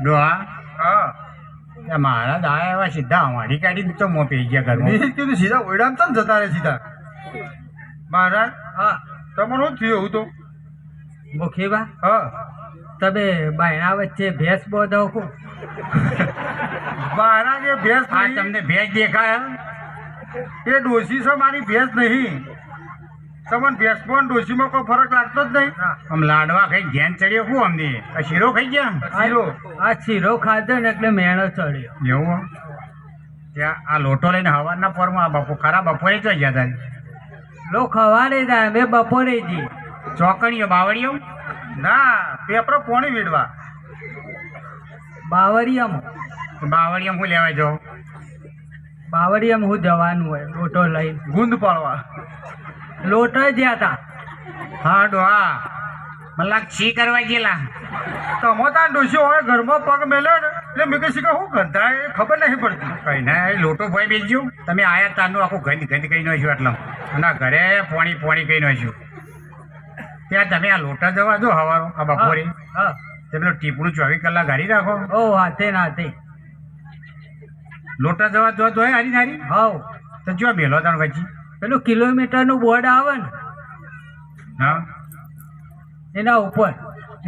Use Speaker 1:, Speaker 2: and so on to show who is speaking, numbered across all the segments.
Speaker 1: ડોહા
Speaker 2: હા?
Speaker 1: મારા દાયા એવા સીધા અમારી કાઢી તો મો પી ગયા ઘરમાં.
Speaker 2: કીધું સીધા ઓયડામ તો જતા રહે સીધા. મહારાજ
Speaker 3: હા.
Speaker 2: તમારું શું થયું એવું તો?
Speaker 3: મુખીબા
Speaker 2: હા.
Speaker 3: તમે બાયણા વચ્ચે ભેંસ બોધો કો
Speaker 2: મહારાજ એ ભેંસ
Speaker 1: આ તમને ભેંસ દેખાય
Speaker 2: એ ડોસી છે મારી ભેંસ નહીં. તમને ભેંસમાં ડોસીમાં કોઈ ફરક લાગતો જ નહીં.
Speaker 1: આમ લાડવા ખાઈ ઘેન ચડ્યો શું અમને આ શીરો ખાઈ ગયા?
Speaker 2: શીરો.
Speaker 3: આ શીરો ખાધો ને એટલે મેણો ચડ્યો.
Speaker 1: એવું ત્યાં આ લોટો લઈને હવારના પરમાં આ બાપુ ખરા બપોરે તો ગયા હતા
Speaker 3: લો ખવારે જાય મેં બપોરે જી.
Speaker 1: ચોકણીઓ બાવળીઓ?
Speaker 2: ના પેપરો કોણે વીડવા?
Speaker 3: બાવરિયામાં
Speaker 1: બાવળીઓ હું લેવા જાઉં?
Speaker 3: બાવરિયામાં હું જવાનું હોય લોટો લઈ
Speaker 2: ગુંદ પાડવા.
Speaker 3: લોટો જ્યાં હતા
Speaker 1: હા ડોહા. મને લાગ છી કરવા ગયેલા.
Speaker 2: તમો ત્યાં ડોશી હોય ઘરમાં પગ મેલ્યો ને એટલે મેં કહી શું ગંધા એ ખબર નહીં પડતી.
Speaker 1: કઈ ના લોટો ભાઈ બેસજો. તમે આયા તારનું આખું ગંધ ગંધ કહી નાખ્યું એટલે અને ઘરે પોણી પોણી કહી નાખ્યું ત્યાં તમે આ લોટા જવા દો હવારો આ બપોરે.
Speaker 3: હા
Speaker 1: તમે ટીપણું ચોવીસ કલાક હારી રાખો.
Speaker 3: ઓ હાથે નાથે
Speaker 1: લોટા જવા દો તો હારી હારી
Speaker 3: હવ.
Speaker 1: તો જો મેલો તાણ પછી
Speaker 3: પેલું કિલોમીટરનું બોર્ડ આવે ને
Speaker 1: હા?
Speaker 3: એના ઉપર.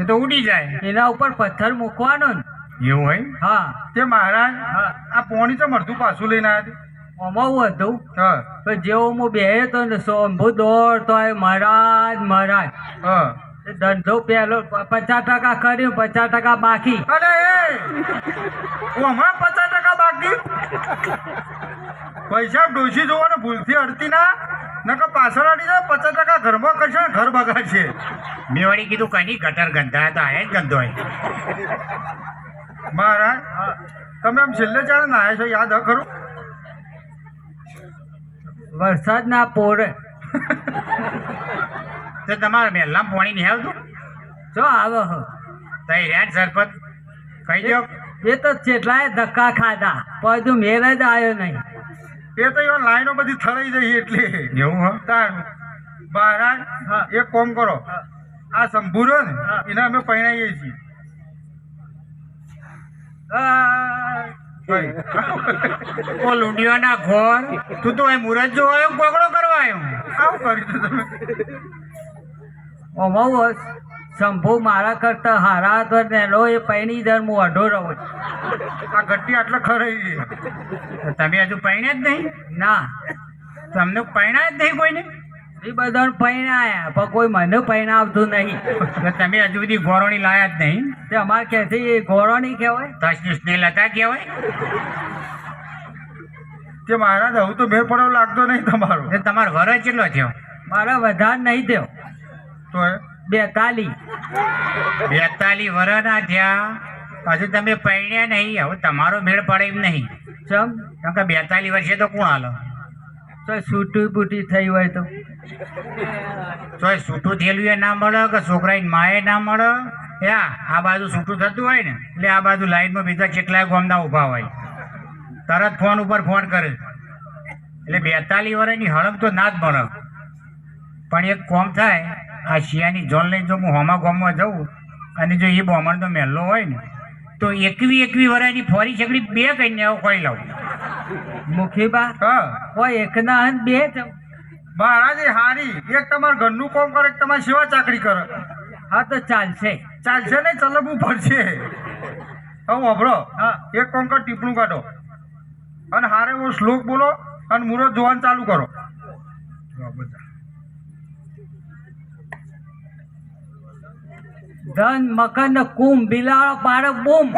Speaker 1: એ તો ઉડી જાય.
Speaker 3: એના ઉપર પથ્થર મૂકવાનો ને.
Speaker 1: એવું હોય?
Speaker 3: હા.
Speaker 2: તે મહારાજ આ પોણી તો મળતું પાછું લઈને આવ્યા
Speaker 3: અમાવું હું હતું.
Speaker 2: હા.
Speaker 3: તો જેવો હું બે તો ને શંભુ દોડતો હોય મહારાજ મહારાજ. ધંધો પહેલો પચાસ ટકા કર્યું પચાસ ટકા બાકી.
Speaker 2: અરે હમણાં પચાસ ટકા બાકી પૈસા ડોસી જોવાને ભૂલથી અડતી ના નકર પાછળ અડી જાય પચાસ ટકા ઘરમાં કરશે ને ઘર બગાડશે.
Speaker 1: મેં વળી કીધું કઈ ગટર ગંધા હતા એ જ ગંધો હોય.
Speaker 2: મહારાજ તમે આમ છેલ્લે ચાલે નાયા છો યાદ હ ખરું?
Speaker 3: વરસાદના પોરે.
Speaker 1: તો તમારે મહેલામાં પાણી નહીં આવતું?
Speaker 3: જો આવો હ.
Speaker 1: તઈ રહ્યા જ સરપંચ. કહી દો
Speaker 3: એ તો કેટલાય ધક્કા ખાધા પણ મેળ જ આવ્યો નહીં.
Speaker 2: એ તો એવા લાઈનો બધી થરાઈ જઈ એટલે.
Speaker 1: એવું હો?
Speaker 2: મહારાજ
Speaker 3: હા.
Speaker 2: એક કોમ કરો. આ શંભુરો ને. એને અમે પહેણાવીએ છીએ.
Speaker 1: ઓ લુંડિયોના ઘોર તું તો એ મુરત જો આવ્યો કોકડો કરવા આવ્યો.
Speaker 2: આવું કર્યું તમે.
Speaker 3: આમાં હું શંભુ મારા કરતા હારા હતો એનો એ પૈણી દર હું અઢો રહું છું.
Speaker 2: આ ગટ્ટી આટલા ખરાઈ ગઈ
Speaker 1: તમે હજુ પૈણ્યા જ નહીં?
Speaker 3: ના.
Speaker 1: તમને પૈણા જ નહીં કોઈને?
Speaker 3: એ બધાને પૈણાયા પણ કોઈ મને પૈણાવતું નહીં.
Speaker 1: તમે હજુ બધી ગોરોણી લાયા જ નહીં?
Speaker 3: તે અમારે ક્યાંથી એ નહીં કહેવાય.
Speaker 1: તસનીસ ને લતા કહેવાય?
Speaker 2: તે મહારાજ હવે તો મેળ પડ્યો લાગતો નહીં તમારો.
Speaker 1: તમારો વર કેટલો થયો?
Speaker 3: મારા વધારે નહીં થયો.
Speaker 2: તો એ
Speaker 3: બેતાલી
Speaker 1: બેતાલીસ વરના થયા. પાછું તમે પૈણ્યા નહીં. હવે તમારો મેળ પડે એમ નહીં.
Speaker 3: ચમ?
Speaker 1: કેમ કે બેતાલીસ વર્ષે તો કોણ હાલો?
Speaker 3: તો સૂટું બૂટી થઈ હોય તો.
Speaker 1: તો સૂટું થયેલું એ ના મળે કે છોકરાની માએ ના મળે? યા આ બાજુ સૂટું થતું હોય ને એટલે આ બાજુ લાઈનમાં બીજા કેટલાય ગોમના ઊભા હોય. તરત ફોન ઉપર ફોન કરે. એટલે બેતાલીસ વર્ષની હળમ તો ના જ મળે. પણ એક કોમ થાય આ શિયાની જોન લઈને જો હું હોમા ગોમમાં જઉં અને જો એ બ્રાહ્મણનો મહેલો હોય ને તો એકવી એકવી વર્ષની ફોરી છકડી બે કન્યાઓ કોઈ લાવું.
Speaker 3: મુખીબા
Speaker 2: હા.
Speaker 3: કોઈ એકના હન બે જ.
Speaker 2: મહારાજ હારી. એક તમાર ઘરનું કામ કરે એક તમારી સેવા ચાકરી કરે.
Speaker 3: હા તો ચાલશે.
Speaker 2: ચાલશે નહીં ચલવવું પડશે. હું વાપરો.
Speaker 3: હા.
Speaker 2: એક કોંકર કર ટીપણું કાઢો. અને હારે એવો શ્લોક બોલો અને મુહૂર્ત જોવાનું ચાલુ કરો.
Speaker 3: ધન મકન કુંભ બિલાડો પાડો બૂમ.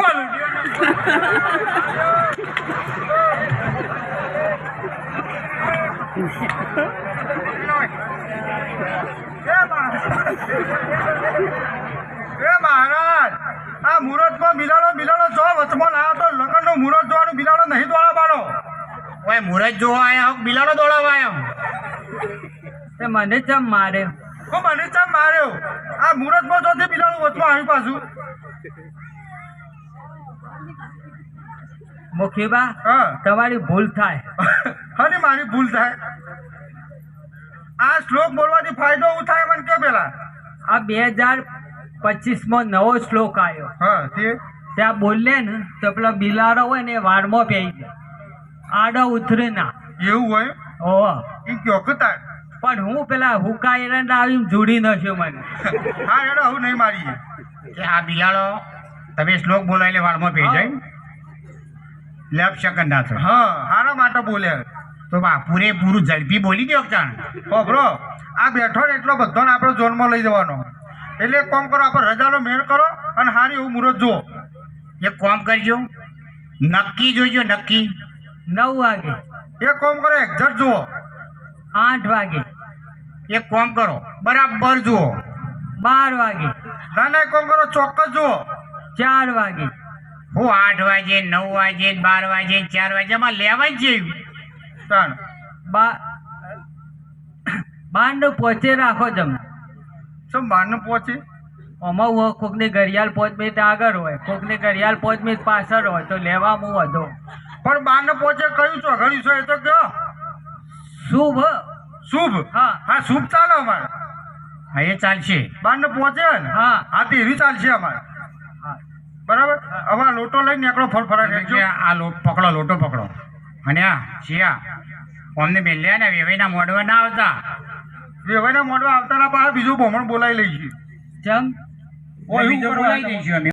Speaker 2: એ મહારાજ આ મુહૂર્તમાં બિલાડો બિલાડો જો વચમાં લાવ્યો તો લગ્નનું મુહૂર્ત જોવાનું બિલાડો નહીં દોડા પાડો.
Speaker 1: ઓય મુરત જોવા આવ્યા બિલાડો દોડાવા આવ્યો
Speaker 3: મને ચમ મારે?
Speaker 2: હું મને ચમ માર્યો? આ મુહૂર્તમાં જોથી બિલાડું વચમાં આવ્યું પાછું.
Speaker 3: મુખીબા
Speaker 2: હા.
Speaker 3: તમારી ભૂલ થાય.
Speaker 2: અને મારી ભૂલ થાય. આ શ્લોક બોલવાથી ફાયદો હું થાય મને કે પેલા?
Speaker 3: આ બે હજાર પચીસમાં નવો શ્લોક આવ્યો.
Speaker 2: હા તે?
Speaker 3: ત્યાં બોલે ને તો પેલો બિલાડો હોય ને એ વાળમાં પહેરી જાય. આડો ઉતરે ના.
Speaker 2: એવું હોય?
Speaker 3: ઓ
Speaker 2: એ કયો તાર
Speaker 3: પણ હું પેલા હુકા એરંડા આવીને જોડી નશ્યો મને.
Speaker 2: હા એડો હું નહીં મારી.
Speaker 1: કે આ બિલાડો તમે શ્લોક બોલાવીને વાળમાં પી જાય લેફ સેકન્ડ ના થાય
Speaker 2: હા હારા માટે બોલે.
Speaker 1: તો બા પૂરેપૂરું ઝડપી બોલી દો તાણ
Speaker 2: ખબરો આ બેઠો ને એટલો બધો ને આપણે ઝોનમાં લઈ જવાનો. એટલે એક કામ કરો આપણે રજાનો મેળ કરો અને હારી એવું મુહૂર્ત જુઓ.
Speaker 1: એક કામ કરજો. નક્કી જોજો નક્કી.
Speaker 3: નવ વાગે.
Speaker 2: એક કામ કરો એક્ઝેક્ટ જુઓ.
Speaker 3: આઠ વાગે.
Speaker 1: એક કોમ કરો. બરાબર જુઓ.
Speaker 3: બાર વાગે.
Speaker 2: ના ના એક કરો? ચોક્કસ જુઓ.
Speaker 3: ચાર વાગે.
Speaker 1: હું આઠ વાગે નવ વાગે બાર વાગે ચાર વાગે માં લેવા જ
Speaker 2: જઈ
Speaker 3: ત્રણ બાંડ પહોંચે રાખો તમે.
Speaker 2: શું બાંડ પહોંચે?
Speaker 3: આમાં હું કોકની ઘડિયાળ પાંચ મિનિટ આગળ હોય કોકની ઘડિયાળ પાંચ મિનિટ પાછળ હોય તો લેવા હું વધો.
Speaker 2: પણ બાંડ પહોંચે કયું છો ઘડી છો એ તો કયો?
Speaker 3: શુભ
Speaker 2: શુભ.
Speaker 3: હા.
Speaker 2: હા શુભ ચાલો અમારે.
Speaker 1: હા એ ચાલશે.
Speaker 2: બહારને પહોંચે ને?
Speaker 3: હા.
Speaker 2: હા તે એવી ચાલશે અમારે.
Speaker 3: હા.
Speaker 2: બરાબર? હવે આ લોટો લઈને
Speaker 1: એકડો
Speaker 2: ફળ
Speaker 1: કે આ લોટ પકડો લોટો પકડો. અને આ શિયા અમને બેલ્યા ને વેવાઈના મોડવા ના આવતા.
Speaker 2: વેવાઈના મોડવા આવતા ના પાસે બીજું બમણ બોલાવી લઈશું
Speaker 3: ચમ?
Speaker 2: ઓય, એવું
Speaker 1: બોલાવી દઈશું અમે.